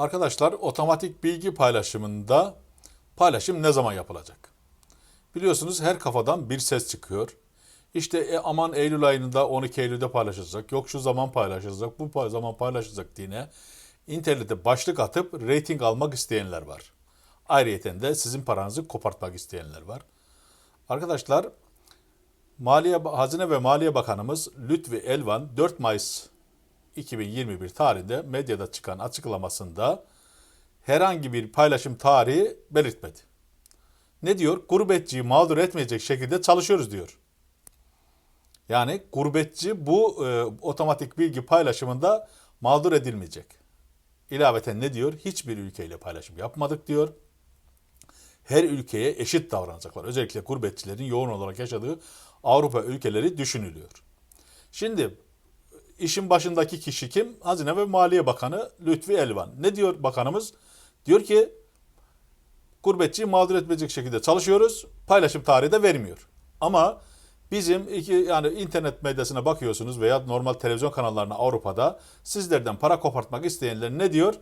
Arkadaşlar otomatik bilgi paylaşımında paylaşım ne zaman yapılacak? Biliyorsunuz her kafadan bir ses çıkıyor. İşte e, aman Eylül ayında 12 Eylül'de paylaşılacak. Yok şu zaman paylaşılacak, bu zaman paylaşılacak diye internete başlık atıp reyting almak isteyenler var. Ayrıyeten de sizin paranızı kopartmak isteyenler var. Arkadaşlar Maliye Hazine ve Maliye Bakanımız Lütfi Elvan 4 Mayıs 2021 tarihinde medyada çıkan açıklamasında herhangi bir paylaşım tarihi belirtmedi. Ne diyor? Gurbetçiyi mağdur etmeyecek şekilde çalışıyoruz diyor. Yani gurbetçi bu e, otomatik bilgi paylaşımında mağdur edilmeyecek. İlaveten ne diyor? Hiçbir ülkeyle paylaşım yapmadık diyor. Her ülkeye eşit davranacaklar. Özellikle gurbetçilerin yoğun olarak yaşadığı Avrupa ülkeleri düşünülüyor. Şimdi işin başındaki kişi kim? Hazine ve Maliye Bakanı Lütfi Elvan. Ne diyor bakanımız? Diyor ki gurbetçiyi mağdur etmeyecek şekilde çalışıyoruz. Paylaşım tarihi de vermiyor. Ama bizim iki yani internet medyasına bakıyorsunuz veya normal televizyon kanallarına Avrupa'da sizlerden para kopartmak isteyenler ne diyor?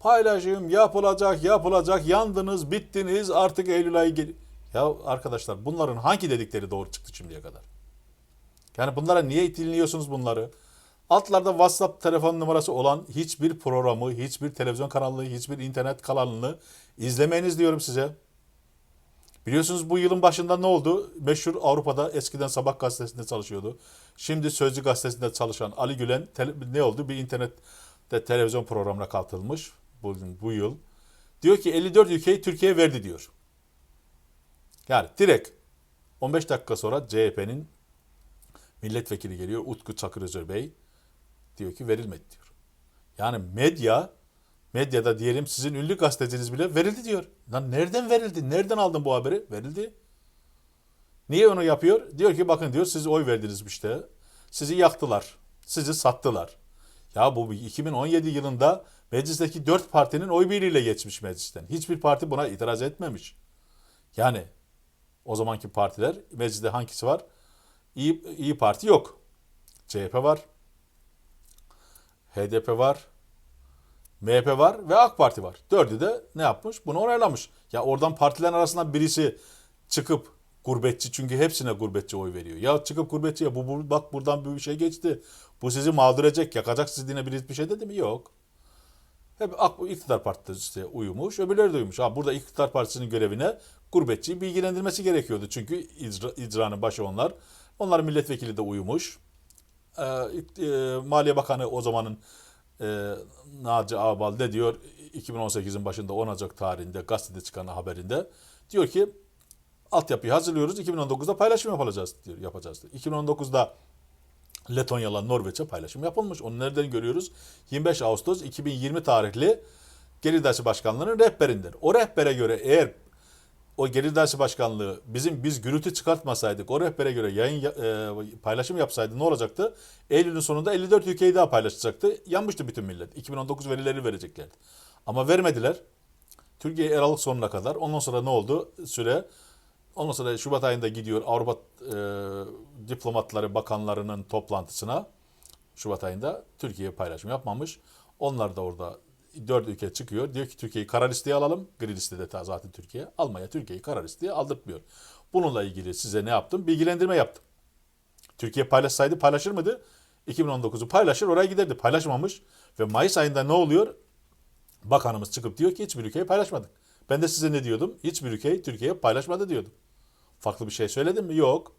Paylaşım yapılacak, yapılacak, yandınız, bittiniz, artık Eylül ayı gel. Ya arkadaşlar bunların hangi dedikleri doğru çıktı şimdiye kadar? Yani bunlara niye dinliyorsunuz bunları? Altlarda WhatsApp telefon numarası olan hiçbir programı, hiçbir televizyon kanalını, hiçbir internet kanalını izlemeyiniz diyorum size. Biliyorsunuz bu yılın başında ne oldu? Meşhur Avrupa'da eskiden Sabah gazetesinde çalışıyordu. Şimdi Sözcü gazetesinde çalışan Ali Gülen ne oldu? Bir internette televizyon programına katılmış bu, bu yıl. Diyor ki 54 ülkeyi Türkiye verdi diyor. Yani direkt 15 dakika sonra CHP'nin milletvekili geliyor Utku Çakır Bey diyor ki verilmedi diyor. Yani medya medyada diyelim sizin ünlü gazeteciniz bile verildi diyor. Lan nereden verildi? Nereden aldın bu haberi? Verildi. Niye onu yapıyor? Diyor ki bakın diyor siz oy verdiniz işte. Sizi yaktılar. Sizi sattılar. Ya bu 2017 yılında meclisteki dört partinin oy birliğiyle geçmiş meclisten. Hiçbir parti buna itiraz etmemiş. Yani o zamanki partiler mecliste hangisi var? İyi, İyi Parti yok. CHP var. HDP var. MHP var ve AK Parti var. Dördü de ne yapmış? Bunu onaylamış. Ya oradan partilerin arasından birisi çıkıp gurbetçi çünkü hepsine gurbetçi oy veriyor. Ya çıkıp gurbetçiye bu, bu bak buradan bir şey geçti. Bu sizi mağdur edecek, yakacak sizi diye biri bir şey dedi mi? Yok. Hep AK iktidar partisi uyumuş, öbürleri de uyumuş. Ha burada iktidar partisinin görevine gurbetçiyi bilgilendirmesi gerekiyordu. Çünkü icra, icranın başı onlar. Onların milletvekili de uyumuş. Ee, e, Maliye Bakanı o zamanın e, Naci Ağbal ne diyor 2018'in başında 10 Ocak tarihinde gazetede çıkan haberinde diyor ki altyapıyı hazırlıyoruz 2019'da paylaşım yapacağız diyor yapacağız diyor. 2019'da Letonya'la Norveç'e paylaşım yapılmış. Onu nereden görüyoruz? 25 Ağustos 2020 tarihli Gelirdaşı Başkanlığı'nın rehberinden. O rehbere göre eğer o Gelirdaşı Başkanlığı bizim biz gürültü çıkartmasaydık, o rehbere göre yayın e, paylaşım yapsaydı ne olacaktı? Eylül'ün sonunda 54 ülkeyi daha paylaşacaktı. Yanmıştı bütün millet. 2019 verileri vereceklerdi. Ama vermediler. Türkiye Aralık sonuna kadar. Ondan sonra ne oldu? Süre Ondan sonra Şubat ayında gidiyor Avrupa e, diplomatları bakanlarının toplantısına. Şubat ayında Türkiye paylaşım yapmamış. Onlar da orada dört ülke çıkıyor. Diyor ki Türkiye'yi kara listeye alalım. Gri listede ta zaten Türkiye. Almanya Türkiye'yi kara listeye aldırtmıyor. Bununla ilgili size ne yaptım? Bilgilendirme yaptım. Türkiye paylaşsaydı paylaşır mıydı? 2019'u paylaşır oraya giderdi. Paylaşmamış. Ve Mayıs ayında ne oluyor? Bakanımız çıkıp diyor ki hiçbir ülkeyi paylaşmadık. Ben de size ne diyordum? Hiçbir ülkeyi Türkiye paylaşmadı diyordum. Farklı bir şey söyledim mi? Yok.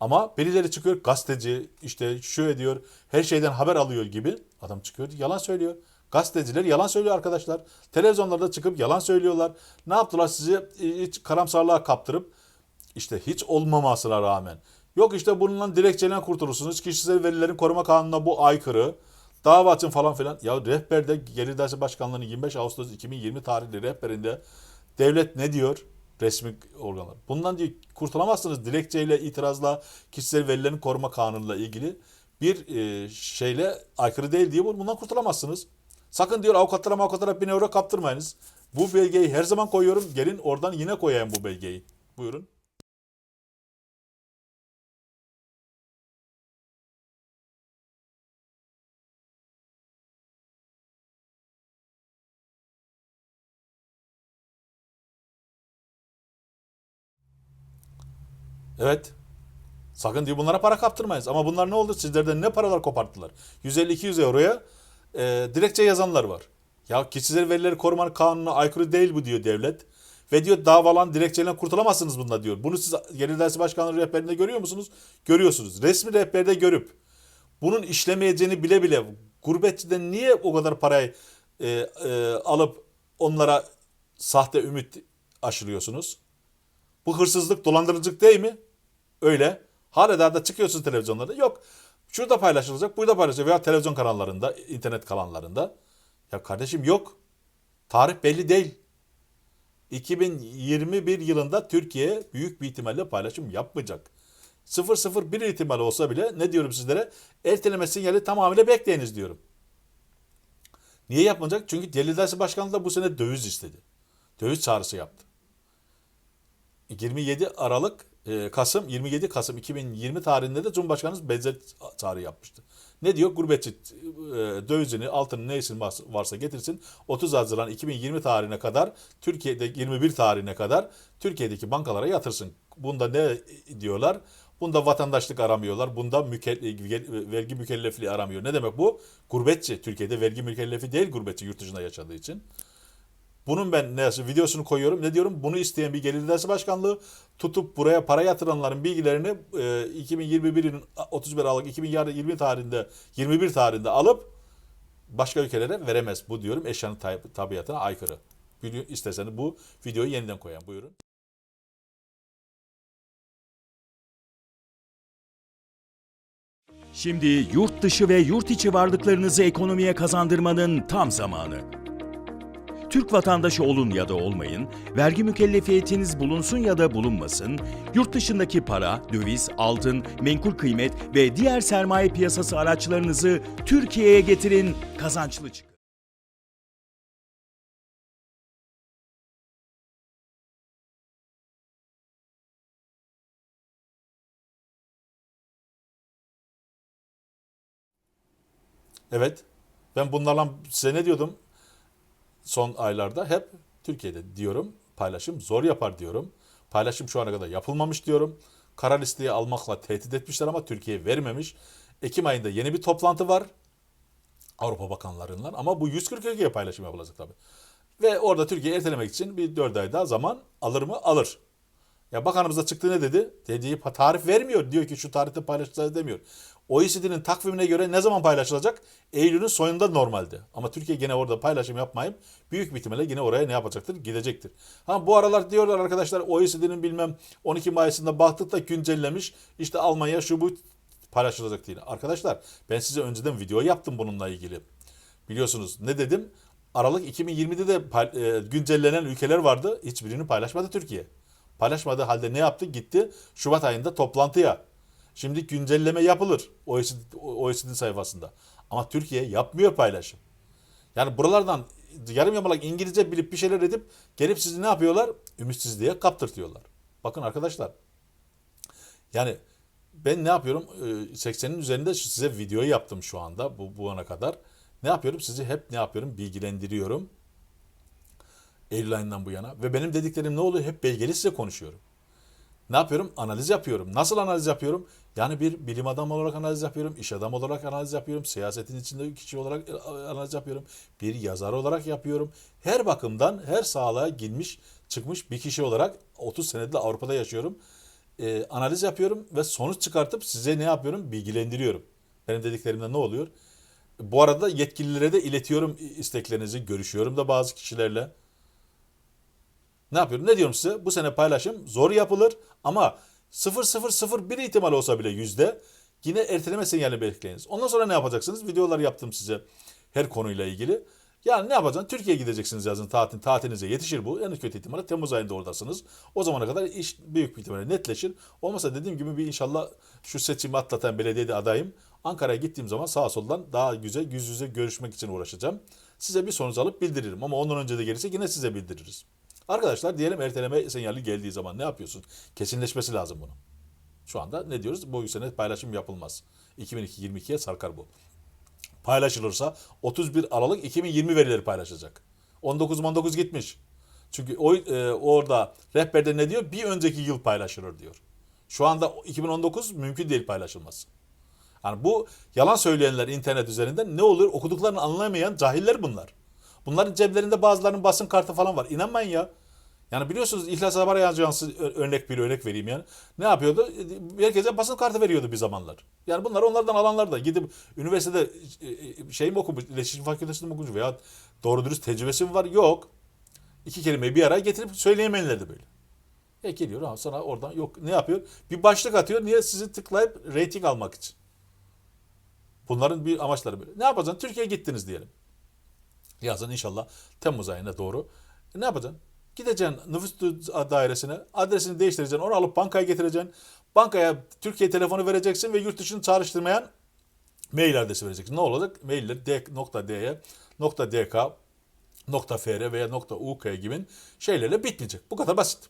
Ama birileri çıkıyor gazeteci işte şu ediyor her şeyden haber alıyor gibi adam çıkıyor yalan söylüyor. Gazeteciler yalan söylüyor arkadaşlar. Televizyonlarda çıkıp yalan söylüyorlar. Ne yaptılar sizi hiç karamsarlığa kaptırıp işte hiç olmamasına rağmen. Yok işte bununla dilekçeden kurtulursunuz. Kişisel verilerin koruma kanununa bu aykırı. Dava açın falan filan. Ya rehberde Gelir Dersi Başkanlığı'nın 25 Ağustos 2020 tarihli rehberinde devlet ne diyor? Resmi organlar. Bundan diyor kurtulamazsınız. Dilekçeyle, itirazla, kişisel verilerin koruma kanunuyla ilgili bir e, şeyle aykırı değil diye bundan kurtulamazsınız. Sakın diyor avukatlara avukatlara bin euro kaptırmayınız. Bu belgeyi her zaman koyuyorum. Gelin oradan yine koyayım bu belgeyi. Buyurun. Evet. Sakın diyor bunlara para kaptırmayınız. Ama bunlar ne oldu? Sizlerden ne paralar koparttılar? 150-200 euroya e, dilekçe yazanlar var. Ya kişisel verileri koruma kanununa aykırı değil bu diyor devlet. Ve diyor davalan dilekçeyle kurtulamazsınız bunda diyor. Bunu siz Gelir Dersi Başkanlığı rehberinde görüyor musunuz? Görüyorsunuz. Resmi rehberde görüp bunun işlemeyeceğini bile bile gurbetçiden niye o kadar parayı e, e, alıp onlara sahte ümit aşılıyorsunuz? Bu hırsızlık, dolandırıcılık değil mi? Öyle. Hala da çıkıyorsunuz televizyonlarda. Yok. Şurada paylaşılacak, burada paylaşılacak veya televizyon kanallarında, internet kanallarında. Ya kardeşim yok. Tarih belli değil. 2021 yılında Türkiye büyük bir ihtimalle paylaşım yapmayacak. 001 ihtimal olsa bile ne diyorum sizlere? Erteleme sinyali tamamıyla bekleyiniz diyorum. Niye yapmayacak? Çünkü Gelir Dersi Başkanlığı da bu sene döviz istedi. Döviz çağrısı yaptı. 27 Aralık e, Kasım 27 Kasım 2020 tarihinde de Cumhurbaşkanımız benzer çağrı yapmıştı. Ne diyor? Gurbetçi e, dövizini, altını neysin varsa getirsin. 30 Haziran 2020 tarihine kadar Türkiye'de 21 tarihine kadar Türkiye'deki bankalara yatırsın. Bunda ne diyorlar? Bunda vatandaşlık aramıyorlar. Bunda müke- vergi mükellefliği aramıyor. Ne demek bu? Gurbetçi. Türkiye'de vergi mükellefi değil gurbetçi yurt dışında yaşadığı için. Bunun ben ne videosunu koyuyorum. Ne diyorum? Bunu isteyen bir gelir dersi başkanlığı tutup buraya para yatıranların bilgilerini e, 2021'in 31 Aralık 2020 tarihinde 21 tarihinde alıp başka ülkelere veremez. Bu diyorum eşyanın tab- tabiatına aykırı. İsterseniz bu videoyu yeniden koyun. Buyurun. Şimdi yurt dışı ve yurt içi varlıklarınızı ekonomiye kazandırmanın tam zamanı. Türk vatandaşı olun ya da olmayın, vergi mükellefiyetiniz bulunsun ya da bulunmasın, yurt dışındaki para, döviz, altın, menkul kıymet ve diğer sermaye piyasası araçlarınızı Türkiye'ye getirin, kazançlı çıkın. Evet. Ben bunlarla size ne diyordum? Son aylarda hep Türkiye'de diyorum. Paylaşım zor yapar diyorum. Paylaşım şu ana kadar yapılmamış diyorum. Kara listeye almakla tehdit etmişler ama Türkiye vermemiş. Ekim ayında yeni bir toplantı var. Avrupa bakanlarından ama bu 142'ye paylaşım yapılacak tabii. Ve orada Türkiye ertelemek için bir 4 ay daha zaman alır mı? Alır. Ya bakanımız da çıktı ne dedi? Dediği tarih vermiyor. Diyor ki şu tarihte paylaşacağız demiyor. OECD'nin takvimine göre ne zaman paylaşılacak? Eylül'ün sonunda normalde. Ama Türkiye gene orada paylaşım yapmayıp büyük bir ihtimalle yine oraya ne yapacaktır? Gidecektir. Ha bu aralar diyorlar arkadaşlar OECD'nin bilmem 12 Mayıs'ında baktık da güncellemiş. İşte Almanya şu bu paylaşılacak diye. Arkadaşlar ben size önceden video yaptım bununla ilgili. Biliyorsunuz ne dedim? Aralık 2020'de de e, güncellenen ülkeler vardı. Hiçbirini paylaşmadı Türkiye. Paylaşmadığı halde ne yaptı? Gitti Şubat ayında toplantıya. Şimdi güncelleme yapılır OECD, OECD sayfasında. Ama Türkiye yapmıyor paylaşım. Yani buralardan yarım yamalak İngilizce bilip bir şeyler edip gelip sizi ne yapıyorlar? Ümitsizliğe kaptırtıyorlar. Bakın arkadaşlar. Yani ben ne yapıyorum? 80'in üzerinde size video yaptım şu anda bu, bu ana kadar. Ne yapıyorum? Sizi hep ne yapıyorum? Bilgilendiriyorum. Eylül ayından bu yana. Ve benim dediklerim ne oluyor? Hep belgeli size konuşuyorum. Ne yapıyorum? Analiz yapıyorum. Nasıl analiz yapıyorum? Yani bir bilim adamı olarak analiz yapıyorum, iş adamı olarak analiz yapıyorum, siyasetin içinde kişi olarak e, analiz yapıyorum, bir yazar olarak yapıyorum. Her bakımdan her sağlığa girmiş, çıkmış bir kişi olarak 30 senedir Avrupa'da yaşıyorum. Ee, analiz yapıyorum ve sonuç çıkartıp size ne yapıyorum? Bilgilendiriyorum. Benim dediklerimde ne oluyor? Bu arada yetkililere de iletiyorum isteklerinizi, görüşüyorum da bazı kişilerle. Ne yapıyorum? Ne diyorum size? Bu sene paylaşım zor yapılır ama 0,001 ihtimal olsa bile yüzde yine erteleme sinyali bekleyiniz. Ondan sonra ne yapacaksınız? Videolar yaptım size her konuyla ilgili. Yani ne yapacaksınız? Türkiye'ye gideceksiniz yazın tatil, tatilinize yetişir bu. En kötü ihtimalle Temmuz ayında oradasınız. O zamana kadar iş büyük bir ihtimalle netleşir. Olmasa dediğim gibi bir inşallah şu seçimi atlatan belediyede adayım. Ankara'ya gittiğim zaman sağa soldan daha güzel yüz yüze görüşmek için uğraşacağım. Size bir sonuç alıp bildiririm ama ondan önce de gelirse yine size bildiririz. Arkadaşlar diyelim erteleme sinyali geldiği zaman ne yapıyorsun? Kesinleşmesi lazım bunun. Şu anda ne diyoruz? Bu sene paylaşım yapılmaz. 2022'ye sarkar bu. Paylaşılırsa 31 Aralık 2020 verileri paylaşacak. 19 19 gitmiş. Çünkü o e, orada rehberde ne diyor? Bir önceki yıl paylaşılır diyor. Şu anda 2019 mümkün değil paylaşılması. Yani bu yalan söyleyenler internet üzerinden ne olur okuduklarını anlamayan cahiller bunlar. Bunların ceplerinde bazılarının basın kartı falan var. İnanmayın ya. Yani biliyorsunuz İhlas Haber Ajansı örnek bir örnek vereyim yani. Ne yapıyordu? Herkese basın kartı veriyordu bir zamanlar. Yani bunlar onlardan alanlar da gidip üniversitede e, e, şey mi okumuş, iletişim fakültesinde mi okumuş veya doğru dürüst tecrübesi mi var? Yok. İki kelimeyi bir araya getirip söyleyemeyenlerdi böyle. E geliyor ha sana oradan yok ne yapıyor? Bir başlık atıyor. Niye sizi tıklayıp reyting almak için? Bunların bir amaçları böyle. Ne yapacaksın? Türkiye'ye gittiniz diyelim. Yazın inşallah Temmuz ayına doğru. E ne yapacaksın? Gideceksin nüfus dairesine, adresini değiştireceksin, onu alıp bankaya getireceksin. Bankaya Türkiye telefonu vereceksin ve yurt dışını çağrıştırmayan mail adresi vereceksin. Ne olacak? Mailler d, nokta dk, fr veya nokta uk gibi şeylerle bitmeyecek. Bu kadar basit.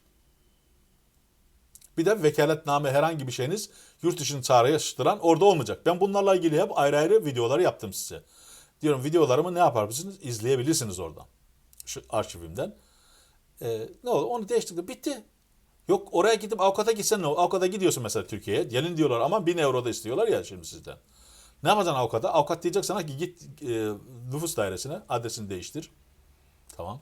Bir de vekaletname herhangi bir şeyiniz yurt dışını çağrıştıran orada olmayacak. Ben bunlarla ilgili hep ayrı ayrı videolar yaptım size. Diyorum videolarımı ne yaparsınız? İzleyebilirsiniz oradan. Şu arşivimden. Ee, ne oldu? Onu değiştirdim. Bitti. Yok oraya gidip avukata gitsen ne olur? Avukata gidiyorsun mesela Türkiye'ye. Gelin diyorlar ama 1000 euro da istiyorlar ya şimdi sizden. Ne yapacaksın avukata? Avukat diyecek sana ki git e, nüfus dairesine adresini değiştir. Tamam.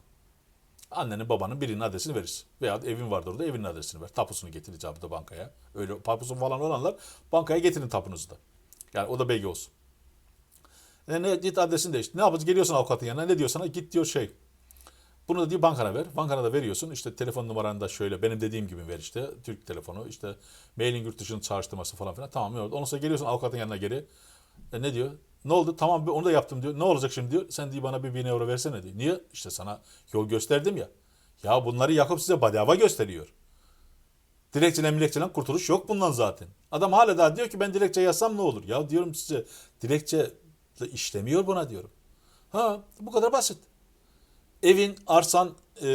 Annenin babanın birinin adresini verirsin. Veya evin vardır orada evinin adresini ver. Tapusunu getir icabı da bankaya. Öyle tapusu falan olanlar bankaya getirin tapunuzu da. Yani o da belge olsun. E ne, git adresini değiştir. Ne yapacağız? Geliyorsun avukatın yanına ne diyor sana? Git diyor şey. Bunu da diyor bankana ver. Bankana da veriyorsun. İşte telefon numaranı da şöyle benim dediğim gibi ver işte. Türk telefonu işte mailin yurt dışını çağrıştırması falan filan. Tamam yok. Ondan sonra geliyorsun avukatın yanına geri. E ne diyor? Ne oldu? Tamam onu da yaptım diyor. Ne olacak şimdi diyor. Sen diyor bana bir bin euro versene diyor. Niye? İşte sana yol gösterdim ya. Ya bunları yakıp size bedava gösteriyor. Dilekçeden milekçeden kurtuluş yok bundan zaten. Adam hala daha diyor ki ben dilekçe yazsam ne olur? Ya diyorum size dilekçe işlemiyor buna diyorum. Ha bu kadar basit. Evin, arsan, e,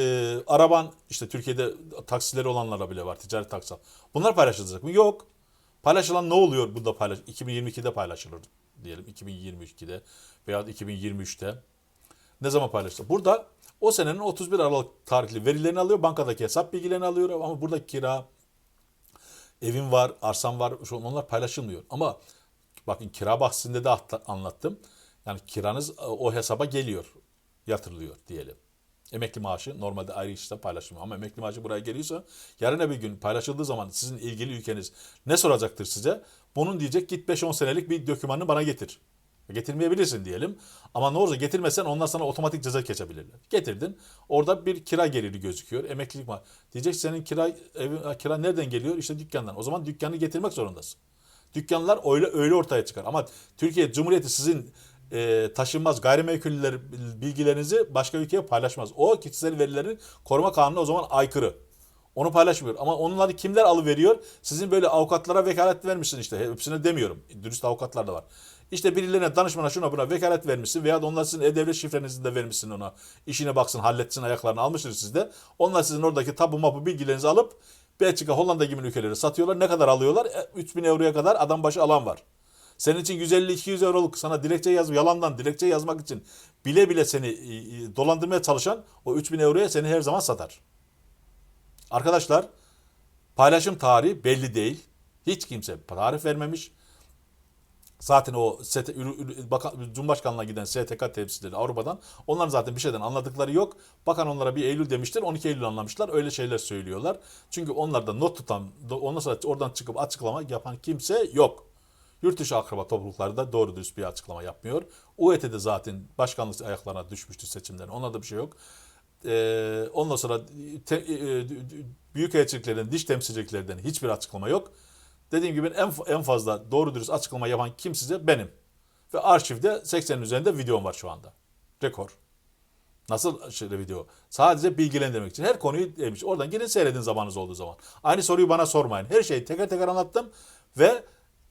araban işte Türkiye'de taksileri olanlara bile var ticaret taksi. Bunlar paylaşılacak mı? Yok. Paylaşılan ne oluyor bunda paylaş 2022'de paylaşılır diyelim 2022'de veya 2023'te. Ne zaman paylaşılır? Burada o senenin 31 Aralık tarihli verilerini alıyor, bankadaki hesap bilgilerini alıyor ama burada kira, evin var, arsan var, onlar paylaşılmıyor. Ama bakın kira bahsinde de anlattım. Yani kiranız e, o hesaba geliyor, yatırılıyor diyelim. Emekli maaşı normalde ayrı işte paylaşılmıyor ama emekli maaşı buraya geliyorsa yarın bir gün paylaşıldığı zaman sizin ilgili ülkeniz ne soracaktır size? Bunun diyecek git 5-10 senelik bir dokümanını bana getir. Getirmeyebilirsin diyelim. Ama ne olursa getirmesen onlar sana otomatik ceza kesebilirler. Getirdin. Orada bir kira geliri gözüküyor. Emeklilik var. Diyecek senin kira evi, kira nereden geliyor? İşte dükkandan. O zaman dükkanı getirmek zorundasın. Dükkanlar öyle öyle ortaya çıkar. Ama Türkiye Cumhuriyeti sizin e, taşınmaz gayrimenkuller bilgilerinizi başka ülkeye paylaşmaz. O kişisel verilerin koruma kanunu o zaman aykırı. Onu paylaşmıyor. Ama onları kimler alıveriyor? Sizin böyle avukatlara vekalet vermişsin işte. Hepsine demiyorum. Dürüst avukatlar da var. İşte birilerine danışmana şuna buna vekalet vermişsin veya da onlar sizin e-devlet şifrenizi de vermişsin ona. İşine baksın halletsin ayaklarını almıştır sizde. Onlar sizin oradaki tabu mapu bilgilerinizi alıp Belçika, Hollanda gibi ülkelere satıyorlar. Ne kadar alıyorlar? E, 3000 euroya kadar adam başı alan var. Senin için 150-200 euroluk sana dilekçe yaz, yalandan dilekçe yazmak için bile bile seni e, e, dolandırmaya çalışan o 3000 euroya seni her zaman satar. Arkadaşlar paylaşım tarihi belli değil. Hiç kimse tarih vermemiş. Zaten o ST, Bakan, Cumhurbaşkanlığına giden STK temsilcileri Avrupa'dan onların zaten bir şeyden anladıkları yok. Bakan onlara bir Eylül demiştir 12 Eylül anlamışlar öyle şeyler söylüyorlar. Çünkü onlarda not tutan ondan sonra oradan çıkıp açıklama yapan kimse yok. Yurt dışı akraba toplulukları da doğru dürüst bir açıklama yapmıyor. UET'de zaten başkanlık ayaklarına düşmüştü seçimlerin. Onlarda bir şey yok. Ee, ondan sonra te, e, büyükelçiliklerin, diş temsilciliklerden hiçbir açıklama yok. Dediğim gibi en, en fazla doğru dürüst açıklama yapan kim size? Benim. Ve arşivde 80'in üzerinde videom var şu anda. Rekor. Nasıl şöyle video? Sadece bilgilendirmek için. Her konuyu demiş. Oradan gelin seyredin zamanınız olduğu zaman. Aynı soruyu bana sormayın. Her şeyi teker teker anlattım ve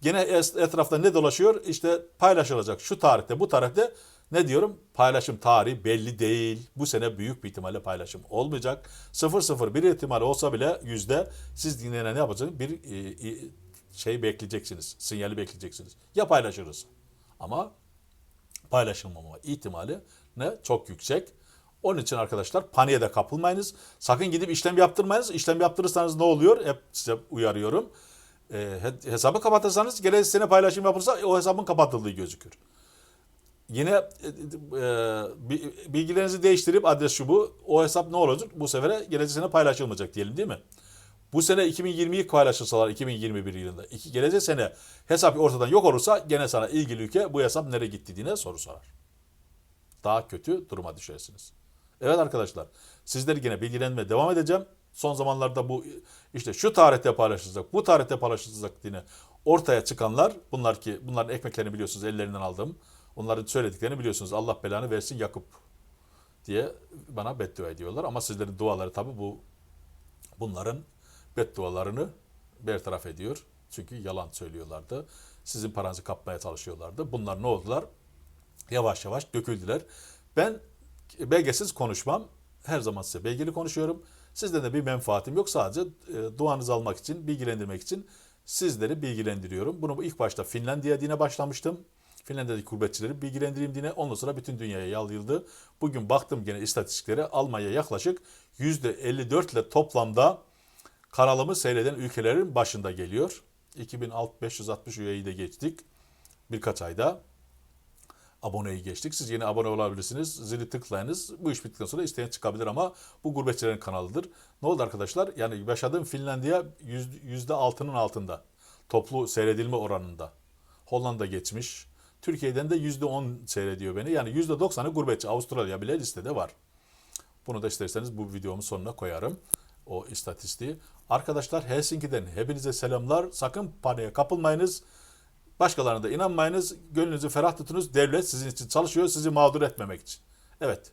gene etrafta ne dolaşıyor? İşte paylaşılacak şu tarihte, bu tarihte ne diyorum? Paylaşım tarihi belli değil. Bu sene büyük bir ihtimalle paylaşım olmayacak. 001 ihtimal olsa bile yüzde siz yine ne yapacaksınız? Bir e, e, şey bekleyeceksiniz. Sinyali bekleyeceksiniz. Ya paylaşırız. Ama paylaşılmama ihtimali ne çok yüksek. Onun için arkadaşlar paniğe de kapılmayınız. Sakın gidip işlem yaptırmayınız. İşlem yaptırırsanız ne oluyor? Hep size uyarıyorum. E, he- hesabı kapatırsanız gelecek sene paylaşım yapılırsa o hesabın kapatıldığı gözükür. Yine e, e, bi- bilgilerinizi değiştirip adres şu bu o hesap ne olacak? Bu sefere gelecek sene paylaşılmayacak diyelim değil mi? Bu sene 2020'yi paylaşırsalar 2021 yılında. iki, gelecek sene hesap ortadan yok olursa gene sana ilgili ülke bu hesap nereye gitti diye soru sorar. Daha kötü duruma düşersiniz. Evet arkadaşlar sizleri yine bilgilenmeye devam edeceğim. Son zamanlarda bu işte şu tarihte paylaşılacak, bu tarihte paylaşılacak diye ortaya çıkanlar bunlar ki bunların ekmeklerini biliyorsunuz ellerinden aldım. Onların söylediklerini biliyorsunuz. Allah belanı versin Yakup diye bana beddua ediyorlar. Ama sizlerin duaları tabi bu bunların beddualarını bertaraf ediyor. Çünkü yalan söylüyorlardı. Sizin paranızı kapmaya çalışıyorlardı. Bunlar ne oldular? Yavaş yavaş döküldüler. Ben belgesiz konuşmam. Her zaman size belgeli konuşuyorum. Sizden de bir menfaatim yok. Sadece e, duanızı almak için, bilgilendirmek için sizleri bilgilendiriyorum. Bunu ilk başta Finlandiya dine başlamıştım. Finlandiya'daki gurbetçileri bilgilendireyim diye. Ondan sonra bütün dünyaya yayıldı. Bugün baktım gene istatistiklere Almanya yaklaşık %54 ile toplamda kanalımı seyreden ülkelerin başında geliyor. 2560 üyeyi de geçtik birkaç ayda. Aboneyi geçtik. Siz yeni abone olabilirsiniz. Zili tıklayınız. Bu iş bittikten sonra isteyen çıkabilir ama bu gurbetçilerin kanalıdır. Ne oldu arkadaşlar? Yani yaşadığım Finlandiya yüzde altının altında. Toplu seyredilme oranında. Hollanda geçmiş. Türkiye'den de yüzde on seyrediyor beni. Yani yüzde doksanı gurbetçi. Avustralya bile listede var. Bunu da isterseniz bu videomun sonuna koyarım. O istatistiği. Arkadaşlar Helsinki'den hepinize selamlar. Sakın paniğe kapılmayınız. Başkalarına da inanmayınız. Gönlünüzü ferah tutunuz. Devlet sizin için çalışıyor. Sizi mağdur etmemek için. Evet.